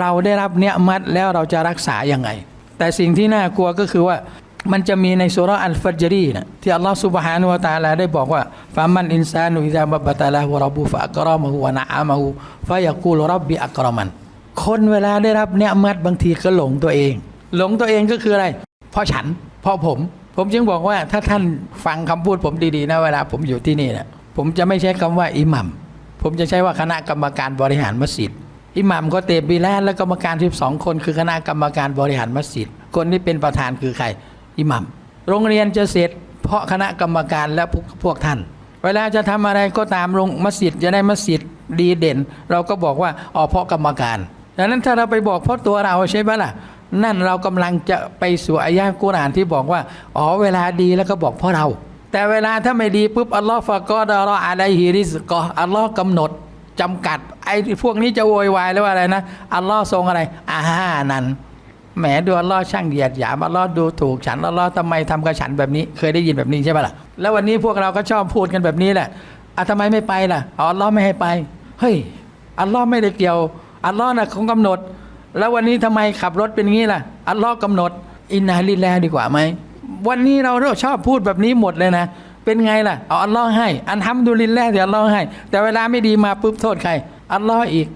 เราได้รับเนี้ยมัดแล้วเราจะรักษายังไง แต่สิ่งที่น่ากลัวก็คือว่ามันจะมีในสุราอัลฟัจรีนะที่อัลลอฮฺสุบฮานุวะตาลาได้บอกว่าฟามันอินซานุอิซาบับะตะลาฮุรับบุฟะอักรอมะฮุวะนะอามะฮุฟะยะกูลรับบิอักรอมัน คนเวลาได้รับเนี้ยมัดบางทีก็หลงตัวเอง หลงตัวเองก็คืออะไร เพราะฉัน เพราะผม ผมจึงบอกว่าถ้าท่านฟังคำพูดผมดีๆนะเวลาผมอยู่ที่นี่นะผมจะไม่ใช้คำว่าอิหมัมผมจะใช้ว่าคณะกรรมการบริหารมัสยิด อิหมัมก็เตบบิลาลและกรรมการ 12 คนคือคณะกรรมการบริหารมัสยิด คนที่เป็นประธานคือใคร อิหมัม โรงเรียนจะเสร็จ เพราะคณะกรรมการและพวกพวกท่าน เวลาจะทำอะไรก็ตามโรงมัสยิดจะได้มัสยิดดีเด่น เราก็บอกว่าอ๋อเพราะกรรมการดังนั้นถ้าเราไปบอกเพราะตัวเราใช่ไหมล่ะ นั่นเรากำลังจะไปสู่อายะห์กุรานที่บอกว่าอ๋อเวลาดีแล้วก็บอกเพราะเรา แต่เวลาถ้าไม่ดีปุ๊บอัลลอฮฺฟะกอดะรออะไลฮิริสกออัลลอฮ์กำหนด จำกัด ไอ้พวกนี้จะโวยวายแล้วว่าอะไรนะอัลลอฮ์ทรงอะไรอาหานั้นแหมดูอัลลอฮ์ช่างเหยียดหยามอัลลอฮ์ดูถูกฉันอัลลอฮ์ทำไมทำกับฉันแบบนี้ เคยได้ยินแบบนี้ใช่ปะล่ะแล้ววันนี้พวกเราก็ชอบพูดกันแบบนี้แหละอะทำไมไม่ไปล่ะอัลลอฮ์ไม่ให้ไปเฮ้ยอัลลอฮ์ไม่ได้เกี่ยวอัลลอฮ์น่ะของกำหนด แล้ววันนี้ทำไมขับรถเป็นงี้ล่ะอัลลอฮ์กำหนด อินนาลิลลดีกว่าไหมวันนี้เราเราชอบพูดแบบนี้หมดเลยนะ เป็นไงล่ะ เอาอัลลอฮ์ให้ อันทำดุลิลลาห์ที่อัลลอฮ์ให้ แต่เวลาไม่ดีมาปุ๊บโทษใคร อัลลอฮ์อีก